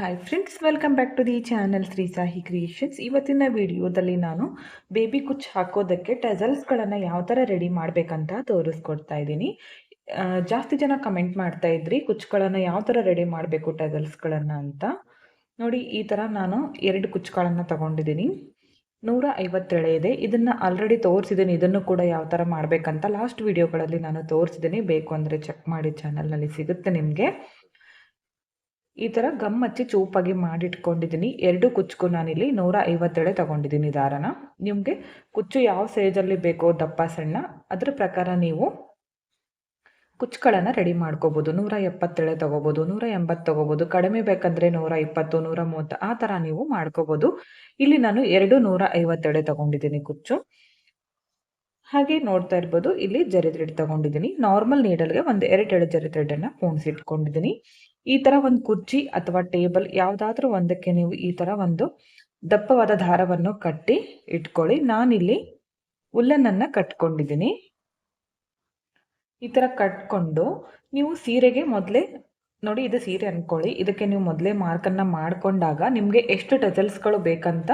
Hi friends welcome back to the channel Shri Sahi creations ಇವತ್ತಿನ ವಿಡಿಯೋದಲ್ಲಿ ನಾನು baby ಕುಚ್ ಹಾಕೋದಕ್ಕೆ ಟೆಸಲ್ಸ್ಗಳನ್ನು ಯಾವ ಥರ ರೆಡಿ ಮಾಡಬೇಕಂತ ತೋರಿಸ್ಕೊಡ್ತಾ ಇದ್ದೀನಿ. ಜಾಸ್ತಿ ಜನ ಕಮೆಂಟ್ ಮಾಡ್ತಾ ಇದ್ರಿ ಕುಚ್ಗಳನ್ನು ಯಾವ ಥರ ರೆಡಿ ಮಾಡಬೇಕು ಟೆಸಲ್ಸ್ಗಳನ್ನು ಅಂತ. ನೋಡಿ, ಈ ಥರ ನಾನು ಎರಡು ಕುಚ್ಗಳನ್ನು ತಗೊಂಡಿದ್ದೀನಿ. ನೂರ ಐವತ್ತೇಳೆ ಇದೆ. ಇದನ್ನು ಆಲ್ರೆಡಿ ತೋರಿಸಿದ್ದೀನಿ. ಇದನ್ನು ಕೂಡ ಯಾವ ಥರ ಮಾಡಬೇಕಂತ ಲಾಸ್ಟ್ ವಿಡಿಯೋಗಳಲ್ಲಿ ನಾನು ತೋರಿಸಿದ್ದೀನಿ. ಬೇಕು ಅಂದರೆ ಚೆಕ್ ಮಾಡಿ ಚಾನಲ್ನಲ್ಲಿ ಸಿಗುತ್ತೆ ನಿಮಗೆ. ಈ ಥರ ಗಮ್ ಹಚ್ಚಿ ಚೂಪಾಗಿ ಮಾಡಿಟ್ಕೊಂಡಿದ್ದೀನಿ ಎರಡು ಕುಚ್ಚು ನಾನಿಲ್ಲಿ ನೂರ ಐವತ್ತೆಳೆ ತಗೊಂಡಿದ್ದೀನಿ ದಾರನ. ನಿಮಗೆ ಕುಚ್ಚು ಯಾವ ಸೈಜಲ್ಲಿ ಬೇಕೋ ದಪ್ಪ ಸಣ್ಣ, ಅದರ ಪ್ರಕಾರ ನೀವು ಕುಚ್ಚುಗಳನ್ನು ರೆಡಿ ಮಾಡ್ಕೋಬೋದು. ನೂರ ಎಪ್ಪತ್ತೇಳೆ ತೊಗೋಬೋದು ನೂರ ಎಂಬತ್ತು ತೊಗೋಬೋದು, ಕಡಿಮೆ ಬೇಕಂದರೆ ನೂರ ಇಪ್ಪತ್ತು ನೂರ ಮೂವತ್ತು ಆ ಥರ ನೀವು ಮಾಡ್ಕೋಬೋದು. ಇಲ್ಲಿ ನಾನು ಎರಡು ನೂರ ಐವತ್ತೇಳೆ ತಗೊಂಡಿದ್ದೀನಿ ಕುಚ್ಚು. ಹಾಗೆ ನೋಡ್ತಾ ಇರ್ಬೋದು, ಇಲ್ಲಿ ಜರಿ ಥ್ರೆಡ್ ತಗೊಂಡಿದ್ದೀನಿ ನಾರ್ಮಲ್ ನೀಡಲ್ಗೆ ಒಂದು ಎರಡು ಎಳೆ ಜರಿ ಥ್ರೆಡನ್ನು ಪೋಣಿಸಿಟ್ಕೊಂಡಿದ್ದೀನಿ ಈ ಥರ ಒಂದು ಕುರ್ಚಿ ಅಥವಾ ಟೇಬಲ್ ಯಾವುದಾದ್ರೂ ಒಂದಕ್ಕೆ ನೀವು ಈ ಥರ ಒಂದು ದಪ್ಪವಾದ ದಾರವನ್ನು ಕಟ್ಟಿ ಇಟ್ಕೊಳ್ಳಿ. ನಾನಿಲ್ಲಿ ಉಲ್ಲನನ್ನು ಕಟ್ಕೊಂಡಿದ್ದೀನಿ. ಈ ಥರ ಕಟ್ಕೊಂಡು ನೀವು ಸೀರೆಗೆ ಮೊದಲೇ ನೋಡಿ ಇದು ಸೀರೆ ಅಂದ್ಕೊಳ್ಳಿ ಇದಕ್ಕೆ ನೀವು ಮೊದಲೇ ಮಾರ್ಕನ್ನು ಮಾಡಿಕೊಂಡಾಗ ನಿಮಗೆ ಎಷ್ಟು ಟೆಸಲ್ಸ್ಗಳು ಬೇಕಂತ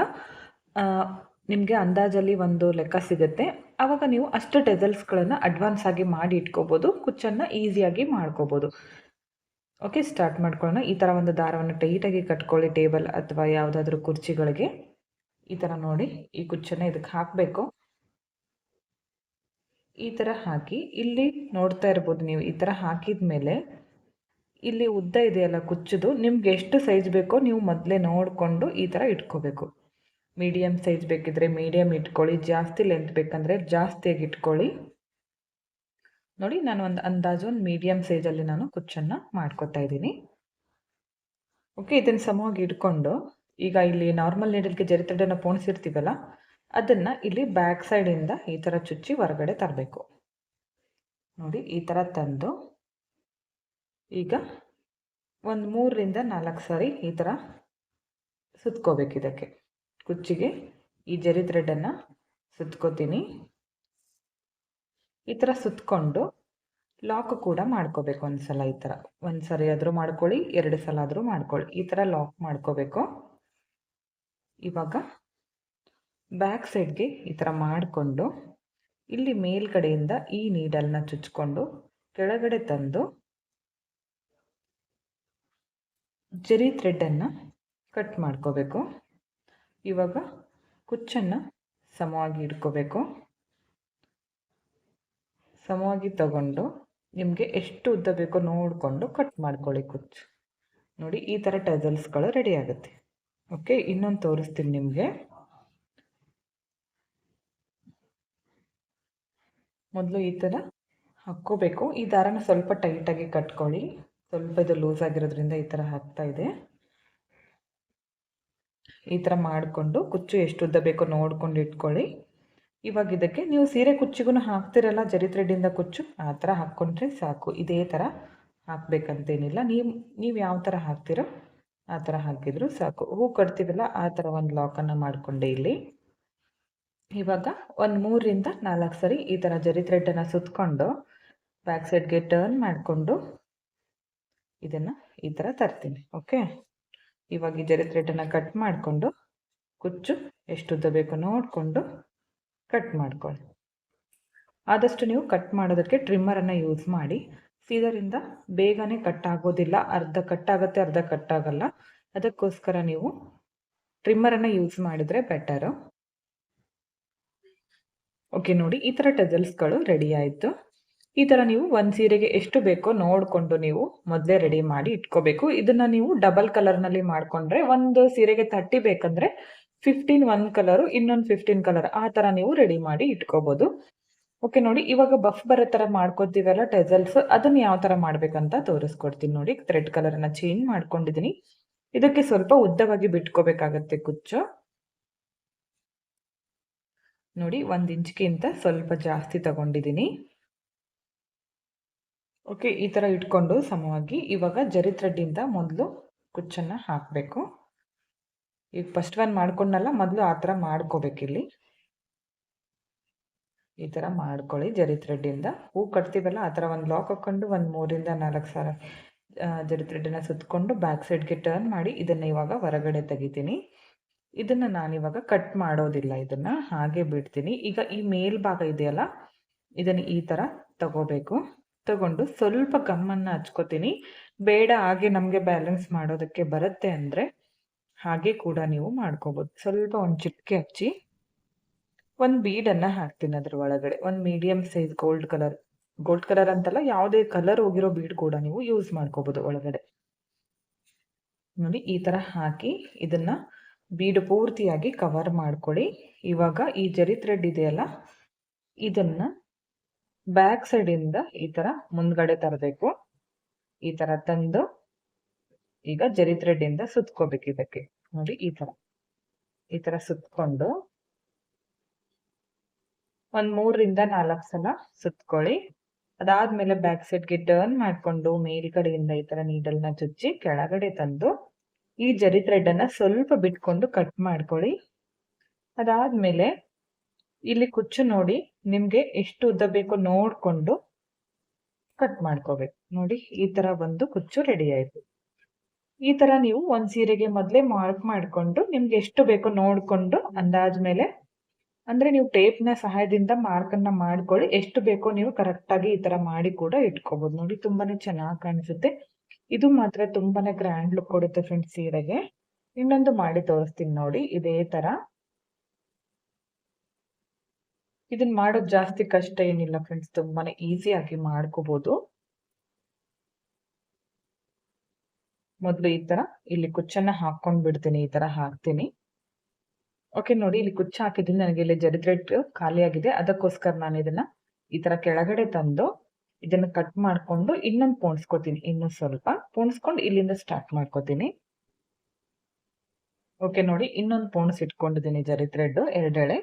ನಿಮಗೆ ಅಂದಾಜಲ್ಲಿ ಒಂದು ಲೆಕ್ಕ ಸಿಗುತ್ತೆ. ಆವಾಗ ನೀವು ಅಷ್ಟು ಟೆಸಲ್ಸ್ಗಳನ್ನು ಅಡ್ವಾನ್ಸ್ ಆಗಿ ಮಾಡಿ ಇಟ್ಕೋಬೋದು. ಕುಚ್ಚನ್ನು ಈಸಿಯಾಗಿ ಮಾಡ್ಕೋಬೋದು. ಓಕೆ ಸ್ಟಾರ್ಟ್ ಮಾಡ್ಕೊಳ್ಳೋಣ. ಈ ಥರ ಒಂದು ದಾರವನ್ನು ಟೈಟಾಗಿ ಕಟ್ಕೊಳ್ಳಿ ಟೇಬಲ್ ಅಥವಾ ಯಾವುದಾದ್ರೂ ಕುರ್ಚಿಗಳಿಗೆ. ಈ ಥರ ನೋಡಿ, ಈ ಕುಚ್ಚನ್ನು ಇದಕ್ಕೆ ಹಾಕಬೇಕು. ಈ ಥರ ಹಾಕಿ, ಇಲ್ಲಿ ನೋಡ್ತಾ ಇರ್ಬೋದು ನೀವು ಈ ಥರ ಹಾಕಿದ ಮೇಲೆ ಇಲ್ಲಿ ಉದ್ದ ಇದೆಯಲ್ಲ ಕುಚ್ಚದು, ನಿಮ್ಗೆ ಎಷ್ಟು ಸೈಜ್ ಬೇಕೋ ನೀವು ಮೊದಲೇ ನೋಡಿಕೊಂಡು ಈ ಥರ ಇಟ್ಕೋಬೇಕು. ಮೀಡಿಯಮ್ ಸೈಜ್ ಬೇಕಿದ್ರೆ ಮೀಡಿಯಮ್ ಇಟ್ಕೊಳ್ಳಿ, ಜಾಸ್ತಿ ಲೆಂತ್ ಬೇಕಂದರೆ ಜಾಸ್ತಿಯಾಗಿ ಇಟ್ಕೊಳ್ಳಿ. ನೋಡಿ, ನಾನು ಒಂದು ಅಂದಾಜು, ಒಂದು ಮೀಡಿಯಮ್ ಸೈಜಲ್ಲಿ ನಾನು ಕುಚ್ಚನ್ನು ಮಾಡ್ಕೊತಾ ಇದ್ದೀನಿ. ಓಕೆ ಇದನ್ನು ಸಮವಾಗಿ ಇಟ್ಕೊಂಡು, ಈಗ ಇಲ್ಲಿ ನಾರ್ಮಲ್ ನೀಡಲಿಕ್ಕೆ ಜರಿತಡನ್ನು ಪೋಣಿಸಿರ್ತೀವಲ್ಲ, ಅದನ್ನು ಇಲ್ಲಿ ಬ್ಯಾಕ್ ಸೈಡಿಂದ ಈ ಥರ ಚುಚ್ಚಿ ಹೊರಗಡೆ ತರಬೇಕು. ನೋಡಿ, ಈ ಥರ ತಂದು, ಈಗ ಒಂದು ಮೂರರಿಂದ ನಾಲ್ಕು ಸಾರಿ ಈ ಥರ ಸುತ್ಕೋಬೇಕು ಇದಕ್ಕೆ. ಕುಚ್ಚಿಗೆ ಈ ಜರಿ ಥ್ರೆಡನ್ನು ಸುತ್ಕೋತೀನಿ. ಈ ಥರ ಸುತ್ತಕೊಂಡು ಲಾಕ್ ಕೂಡ ಮಾಡ್ಕೋಬೇಕು ಒಂದು ಸಲ ಈ ಥರ ಒಂದು ಸರಿ ಆದರೂ ಮಾಡ್ಕೊಳ್ಳಿ, ಎರಡು ಸಲ ಆದರೂ ಮಾಡ್ಕೊಳ್ಳಿ. ಈ ಥರ ಲಾಕ್ ಮಾಡ್ಕೋಬೇಕು. ಇವಾಗ ಬ್ಯಾಕ್ ಸೈಡ್ಗೆ ಈ ಥರ ಮಾಡಿಕೊಂಡು ಇಲ್ಲಿ ಮೇಲ್ಗಡೆಯಿಂದ ಈ ನೀಡಲ್ನ ಚುಚ್ಕೊಂಡು ಕೆಳಗಡೆ ತಂದು ಜರಿ ಥ್ರೆಡ್ಡನ್ನು ಕಟ್ ಮಾಡ್ಕೋಬೇಕು. ಇವಾಗ ಕುಚ್ಚನ್ನು ಸಮವಾಗಿ ಇಟ್ಕೋಬೇಕು. ಸಮವಾಗಿ ತಗೊಂಡು ನಿಮಗೆ ಎಷ್ಟು ಉದ್ದ ಬೇಕೋ ನೋಡಿಕೊಂಡು ಕಟ್ ಮಾಡ್ಕೊಳ್ಳಿ ಕುಚ್ಚು. ನೋಡಿ, ಈ ಥರ ಟೆಸಲ್ಸ್ಗಳು ರೆಡಿ ಆಗುತ್ತೆ. ಓಕೆ ಇನ್ನೊಂದು ತೋರಿಸ್ತೀನಿ ನಿಮಗೆ. ಮೊದಲು ಈ ಥರ ಹಾಕ್ಕೋಬೇಕು. ಈ ದಾರನ ಸ್ವಲ್ಪ ಟೈಟಾಗಿ ಕಟ್ಕೊಳ್ಳಿ. ಸ್ವಲ್ಪ ಇದು ಲೂಸ್ ಆಗಿರೋದ್ರಿಂದ ಈ ಥರ ಹಾಕ್ತಾ ಇದೆ. ಈ ಥರ ಮಾಡಿಕೊಂಡು ಕುಚ್ಚು ಎಷ್ಟು ಉದ್ದ ಬೇಕೋ ನೋಡ್ಕೊಂಡು ಇಟ್ಕೊಳ್ಳಿ. ಇವಾಗ ಇದಕ್ಕೆ ನೀವು ಸೀರೆ ಕುಚ್ಚಿಗೂ ಹಾಕ್ತಿರಲ್ಲ, ಜರಿ ಥ್ರೆಡ್ಡಿಂದ ಕುಚ್ಚು, ಆ ಥರ ಹಾಕ್ಕೊಂಡ್ರೆ ಸಾಕು. ಇದೇ ಥರ ಹಾಕಬೇಕಂತೇನಿಲ್ಲ. ನೀವು ನೀವು ಯಾವ ಥರ ಹಾಕ್ತಿರೋ ಆ ಥರ ಹಾಕಿದ್ರು ಸಾಕು. ಹೂ ಕಟ್ತೀವಲ್ಲ ಆ ಥರ ಒಂದು ಲಾಕನ್ನು ಮಾಡಿಕೊಂಡೆ ಇಲ್ಲಿ. ಇವಾಗ ಒಂದು ಮೂರರಿಂದ ನಾಲ್ಕು ಸರಿ ಈ ಥರ ಜರಿ ಥ್ರೆಡ್ಡನ್ನು ಸುತ್ತಕೊಂಡು ಬ್ಯಾಕ್ ಸೈಡ್ಗೆ ಟರ್ನ್ ಮಾಡಿಕೊಂಡು ಇದನ್ನು ಈ ಥರ ತರ್ತೀನಿ. ಓಕೆ ಇವಾಗ ಈ ಜರಿ ಥ್ರೆಡ್ಡನ್ನು ಕಟ್ ಮಾಡಿಕೊಂಡು ಕುಚ್ಚು ಎಷ್ಟು ಉದ್ದ ಬೇಕೋ ನೋಡಿಕೊಂಡು ಕಟ್ ಮಾಡ್ಕೊಳ್ಳಿ. ಆದಷ್ಟು ನೀವು ಕಟ್ ಮಾಡೋದಕ್ಕೆ ಟ್ರಿಮ್ಮರನ್ನು ಯೂಸ್ ಮಾಡಿ. ಸೀದರಿಂದ ಬೇಗನೆ ಕಟ್ ಆಗೋದಿಲ್ಲ. ಅರ್ಧ ಕಟ್ ಆಗುತ್ತೆ, ಅರ್ಧ ಕಟ್ ಆಗಲ್ಲ. ಅದಕ್ಕೋಸ್ಕರ ನೀವು ಟ್ರಿಮ್ಮರನ್ನು ಯೂಸ್ ಮಾಡಿದರೆ ಬೆಟರು ಓಕೆ ನೋಡಿ ಈ ಥರ ಟೆಸಲ್ಸ್ಗಳು ರೆಡಿ ಆಯಿತು. ಈ ಥರ ನೀವು ಒಂದು ಸೀರೆಗೆ ಎಷ್ಟು ಬೇಕೋ ನೋಡಿಕೊಂಡು ನೀವು ಮೊದಲೇ ರೆಡಿ ಮಾಡಿ ಇಟ್ಕೋಬೇಕು. ಇದನ್ನು ನೀವು ಡಬಲ್ ಕಲರ್ನಲ್ಲಿ ಮಾಡಿಕೊಂಡ್ರೆ ಒಂದು ಸೀರೆಗೆ ತರ್ಟಿ ಬೇಕಂದರೆ ಫಿಫ್ಟೀನ್ ಒನ್ ಕಲರು ಇನ್ನೊಂದು ಫಿಫ್ಟೀನ್ ಕಲರ್ ಆ ಥರ ನೀವು ರೆಡಿ ಮಾಡಿ ಇಟ್ಕೋಬೋದು. ಓಕೆ ನೋಡಿ, ಇವಾಗ ಬಫ್ ಬರೋ ಥರ ಮಾಡ್ಕೊತೀವಲ್ಲ ಟೆಸಲ್ಸ್ ಅದನ್ನು ಯಾವ ಥರ ಮಾಡಬೇಕಂತ ತೋರಿಸ್ಕೊಡ್ತೀನಿ ನೋಡಿ. ಥ್ರೆಡ್ ಕಲರನ್ನು ಚೇಂಜ್ ಮಾಡ್ಕೊಂಡಿದ್ದೀನಿ ಇದಕ್ಕೆ ಸ್ವಲ್ಪ ಉದ್ದವಾಗಿ ಬಿಟ್ಕೋಬೇಕಾಗತ್ತೆ ಕುಚ್ಚು. ನೋಡಿ, ಒಂದು ಇಂಚ್ಗಿಂತ ಸ್ವಲ್ಪ ಜಾಸ್ತಿ ತಗೊಂಡಿದ್ದೀನಿ ಓಕೆ ಈ ಥರ ಇಟ್ಕೊಂಡು ಸಮವಾಗಿ ಇವಾಗ ಜರಿ ಥ್ರೆಡ್ಡಿಂದ ಮೊದಲು ಕುಚ್ಚನ್ನು ಹಾಕಬೇಕು. ಈಗ ಫಸ್ಟ್ ಒನ್ ಮಾಡ್ಕೊಂಡಲ್ಲ ಮೊದಲು ಆ ಥರ ಮಾಡ್ಕೋಬೇಕಿಲ್ಲಿ ಈ ಥರ ಮಾಡ್ಕೊಳ್ಳಿ ಜರಿ ಥ್ರೆಡ್ಡಿಂದ ಹೂ ಕಟ್ತೀವಲ್ಲ, ಆ ಥರ ಒಂದು ಲಾಕ್ ಹಾಕ್ಕೊಂಡು ಒಂದು ಮೂರಿಂದ ನಾಲ್ಕು ಸಾವಿರ ಜರಿ ಥ್ರೆಡ್ಡನ್ನು ಸುತ್ತಕೊಂಡು ಬ್ಯಾಕ್ ಸೈಡ್ಗೆ ಟರ್ನ್ ಮಾಡಿ ಇದನ್ನು ಇವಾಗ ಹೊರಗಡೆ ತೆಗಿತೀನಿ. ಇದನ್ನು ನಾನಿವಾಗ ಕಟ್ ಮಾಡೋದಿಲ್ಲ ಇದನ್ನು, ಹಾಗೆ ಬಿಡ್ತೀನಿ. ಈಗ ಈ ಮೇಲ್ಭಾಗ ಇದೆಯಲ್ಲ, ಇದನ್ನು ಈ ಥರ ತಗೋಬೇಕು. ತಗೊಂಡು ಸ್ವಲ್ಪ ಗಮ್ಮನ್ನು ಹಚ್ಕೋತೀನಿ. ಬೇಡ ಹಾಗೆ ನಮಗೆ ಬ್ಯಾಲೆನ್ಸ್ ಮಾಡೋದಕ್ಕೆ ಬರುತ್ತೆ ಅಂದರೆ ಹಾಗೆ ಕೂಡ ನೀವು ಮಾಡ್ಕೋಬೋದು. ಸ್ವಲ್ಪ ಒಂದು ಚಿಟಿಕೆ ಹಚ್ಚಿ, ಒಂದು ಬೀಡನ್ನು ಹಾಕ್ತೀನಿ ಅದ್ರ ಒಳಗಡೆ. ಒಂದು medium size gold colour gold colour ಅಂತಲ್ಲ ಯಾವುದೇ ಕಲರ್ ಹೋಗಿರೋ ಬೀಡ್ ಕೂಡ ನೀವು ಯೂಸ್ ಮಾಡ್ಕೋಬೋದು ಒಳಗಡೆ. ನೋಡಿ, ಈ ಥರ ಹಾಕಿ ಇದನ್ನು ಬೀಡು ಪೂರ್ತಿಯಾಗಿ ಕವರ್ ಮಾಡ್ಕೊಳ್ಳಿ. ಇವಾಗ ಈ ಜರಿ ಥ್ರೆಡ್ ಇದೆಯಲ್ಲ, ಇದನ್ನು ಬ್ಯಾಕ್ ಸೈಡಿಂದ ಈ ಥರ ಮುಂದ್ಗಡೆ ತರಬೇಕು. ಈ ಥರ ತಂದು ಈಗ ಜರಿ ಥ್ರೆಡ್ ಇಂದ ಸುತ್ಕೋಬೇಕು ಇದಕ್ಕೆ. ನೋಡಿ, ಈ ತರ. ಈ ತರ ಸುತ್ಕೊಂಡು ಒಂದ್ ಮೂರರಿಂದ ನಾಲ್ಕು ಸಲ ಸುತ್ಕೊಳ್ಳಿ. ಅದಾದ್ಮೇಲೆ ಬ್ಯಾಕ್ ಸೈಡ್ಗೆ ಟರ್ನ್ ಮಾಡಿಕೊಂಡು ಮೇಲ್ಗಡೆಯಿಂದ ಈ ಥರ ನ ಚುಚ್ಚಿ ಕೆಳಗಡೆ ತಂದು ಈ ಜರಿ ಥ್ರೆಡ್ ಅನ್ನ ಸ್ವಲ್ಪ ಬಿಟ್ಕೊಂಡು ಕಟ್ ಮಾಡ್ಕೊಳ್ಳಿ. ಅದಾದ್ಮೇಲೆ ಇಲ್ಲಿ ಕುಚ್ಚು ನೋಡಿ, ನಿಮ್ಗೆ ಎಷ್ಟು ಉದ್ದ ಬೇಕೋ ನೋಡ್ಕೊಂಡು ಕಟ್ ಮಾಡ್ಕೋಬೇಕು. ನೋಡಿ, ಈ ತರ ಒಂದು ಕುಚ್ಚು ರೆಡಿ ಆಯ್ತು. ಈ ತರ ನೀವು ಒಂದ್ ಸೀರೆಗೆ ಮೊದಲೇ ಮಾರ್ಕ್ ಮಾಡ್ಕೊಂಡು ನಿಮ್ಗೆ ಎಷ್ಟು ಬೇಕೋ ನೋಡ್ಕೊಂಡು ಅಂದಾಜ ಮೇಲೆ ಅಂದ್ರೆ ನೀವು ಟೇಪ್ನ ಸಹಾಯದಿಂದ ಮಾರ್ಕ್ ಅನ್ನ ಮಾಡ್ಕೊಳ್ಳಿ. ಎಷ್ಟು ಬೇಕೋ ನೀವು ಕರೆಕ್ಟ್ ಆಗಿ ಈ ತರ ಮಾಡಿ ಕೂಡ ಇಟ್ಕೋಬಹುದು ನೋಡಿ, ತುಂಬಾನೇ ಚೆನ್ನಾಗಿ ಕಾಣಿಸುತ್ತೆ. ಇದು ಮಾತ್ರ ತುಂಬಾನೇ ಗ್ರ್ಯಾಂಡ್ ಲುಕ್ ಕೊಡುತ್ತೆ ಫ್ರೆಂಡ್ಸ್ ಸೀರೆಗೆ. ಇನ್ನೊಂದು ಮಾಡಿ ತೋರಿಸ್ತೀನಿ ನೋಡಿ, ಇದೇ ತರ. ಇದನ್ನ ಮಾಡೋದು ಜಾಸ್ತಿ ಕಷ್ಟ ಏನಿಲ್ಲ ಫ್ರೆಂಡ್ಸ್ ತುಂಬಾನೇ ಈಸಿಯಾಗಿ ಮಾಡ್ಕೋಬಹುದು ಮೊದಲು ಈ ತರ, ಇಲ್ಲಿ ಕುಚ್ಚನ್ನ ಹಾಕೊಂಡ್ ಬಿಡ್ತೀನಿ, ಈ ತರ ಹಾಕ್ತೀನಿ. ಓಕೆ ನೋಡಿ, ಇಲ್ಲಿ ಕುಚ್ಚ ಹಾಕಿದ್ದೀನಿ. ನನಗೆ ಇಲ್ಲಿ ಜರಿ ಥ್ರೆಡ್ ಖಾಲಿ ಆಗಿದೆ. ಅದಕ್ಕೋಸ್ಕರ ನಾನು ಇದನ್ನ ಈ ತರ ಕೆಳಗಡೆ ತಂದು ಇದನ್ನ ಕಟ್ ಮಾಡ್ಕೊಂಡು ಇನ್ನೊಂದು ಪೋಣಿಸ್ಕೋತೀನಿ. ಇನ್ನು ಸ್ವಲ್ಪ ಪೋಣಿಸ್ಕೊಂಡು ಇಲ್ಲಿಂದ ಸ್ಟಾರ್ಟ್ ಮಾಡ್ಕೋತೀನಿ. ಓಕೆ ನೋಡಿ, ಇನ್ನೊಂದು ಪೋಣಿಸ್ ಇಟ್ಕೊಂಡಿದ್ದೀನಿ ಜರಿ ಥ್ರೆಡ್ ಎರಡೆಳೆ.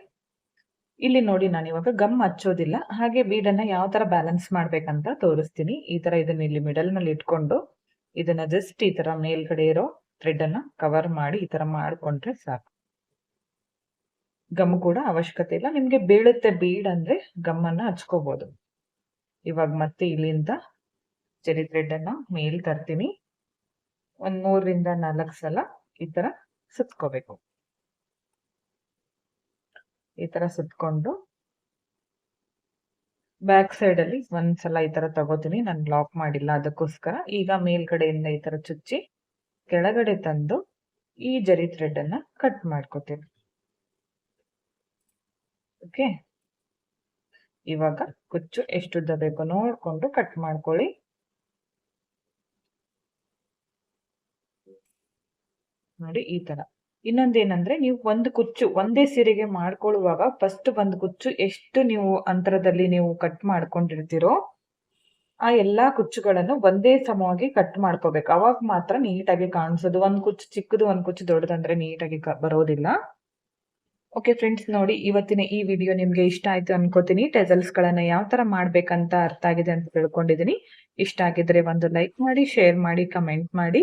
ಇಲ್ಲಿ ನೋಡಿ, ನಾನು ಇವಾಗ ಗಮ್ ಹಚ್ಚೋದಿಲ್ಲ. ಹಾಗೆ ಬೀಡನ್ನ ಯಾವ ತರ ಬ್ಯಾಲೆನ್ಸ್ ಮಾಡ್ಬೇಕಂತ ತೋರಿಸ್ತೀನಿ. ಈ ತರ ಇದನ್ನ ಇಲ್ಲಿ ಮಿಡಲ್ನಲ್ಲಿ ಇಟ್ಕೊಂಡು ಇದನ್ನ ಜಸ್ಟ್ ಈ ತರ ಮೇಲ್ಗಡೆ ಇರೋ ಥ್ರೆಡ್ ಅನ್ನ ಕವರ್ ಮಾಡಿ ಈ ತರ ಮಾಡ್ಕೊಂಡ್ರೆ ಸಾಕು. ಗಮ್ ಕೂಡ ಅವಶ್ಯಕತೆ ಇಲ್ಲ. ನಿಮ್ಗೆ ಬೀಳುತ್ತೆ ಬೀಡ್ ಅಂದ್ರೆ ಗಮ್ಮನ್ನ ಹಚ್ಕೋಬಹುದು ಇವಾಗ ಮತ್ತೆ ಇಲ್ಲಿಂದ ಚೆರಿ ಥ್ರೆಡ್ ಅನ್ನ ಮೇಲ್ ತರ್ತೀನಿ. ಒಂದ್ ಮೂರರಿಂದ ನಾಲ್ಕು ಸಲ ಈ ತರ ಸುತ್ಕೋಬೇಕು. ಈ ತರ ಸುತ್ಕೊಂಡು ಬ್ಯಾಕ್ ಸೈಡ್ ಅಲ್ಲಿ ಒಂದ್ಸಲ ಈ ತರ ತಗೋತೀನಿ, ನಾನು ಲಾಕ್ ಮಾಡಿಲ್ಲ ಅದಕ್ಕೋಸ್ಕರ. ಈಗ ಮೇಲ್ಗಡೆಯಿಂದ ಈ ತರ ಚುಚ್ಚಿ, ಕೆಳಗಡೆ ತಂದು ಈ ಜರಿ ಥ್ರೆಡ್ ಅನ್ನ ಕಟ್ ಮಾಡ್ಕೋತೀನಿ. ಓಕೆ ಇವಾಗ ಕುಚ್ಚು ಎಷ್ಟು ಉದ್ದ ಬೇಕೋ ನೋಡ್ಕೊಂಡು ಕಟ್ ಮಾಡ್ಕೊಳ್ಳಿ. ನೋಡಿ ಈ ತರ. ಇನ್ನೊಂದೇನಂದ್ರೆ ನೀವು ಒಂದು ಕುಚ್ಚು ಒಂದೇ ಸೀರೆಗೆ ಮಾಡ್ಕೊಳ್ಳುವಾಗ ಫಸ್ಟ್ ಒಂದು ಕುಚ್ಚು ಎಷ್ಟು ನೀವು ಅಂತರದಲ್ಲಿ ನೀವು ಕಟ್ ಮಾಡ್ಕೊಂಡಿರ್ತೀರೋ ಆ ಎಲ್ಲಾ ಕುಚ್ಚುಗಳನ್ನು ಒಂದೇ ಸಮವಾಗಿ ಕಟ್ ಮಾಡ್ಕೋಬೇಕು. ಅವಾಗ ಮಾತ್ರ ನೀಟಾಗಿ ಕಾಣಿಸೋದು. ಒಂದು ಕುಚ್ಚು ಚಿಕ್ಕದು, ಒಂದು ಕುಚ್ಚು ದೊಡ್ಡದಂದ್ರೆ ನೀಟಾಗಿ ಬರೋದಿಲ್ಲ. ಓಕೆ ಫ್ರೆಂಡ್ಸ್ ನೋಡಿ ಇವತ್ತಿನ ಈ ವಿಡಿಯೋ ನಿಮ್ಗೆ ಇಷ್ಟ ಆಯ್ತು ಅನ್ಕೋತೀನಿ. ಟೆಸಲ್ಸ್ ಗಳನ್ನ ಯಾವ ತರ ಮಾಡ್ಬೇಕಂತ ಅರ್ಥ ಆಗಿದೆ ಅಂತ ತಿಳ್ಕೊಂಡಿದೀನಿ. ಇಷ್ಟ ಆಗಿದ್ರೆ ಒಂದು ಲೈಕ್ ಮಾಡಿ ಶೇರ್ ಮಾಡಿ ಕಮೆಂಟ್ ಮಾಡಿ.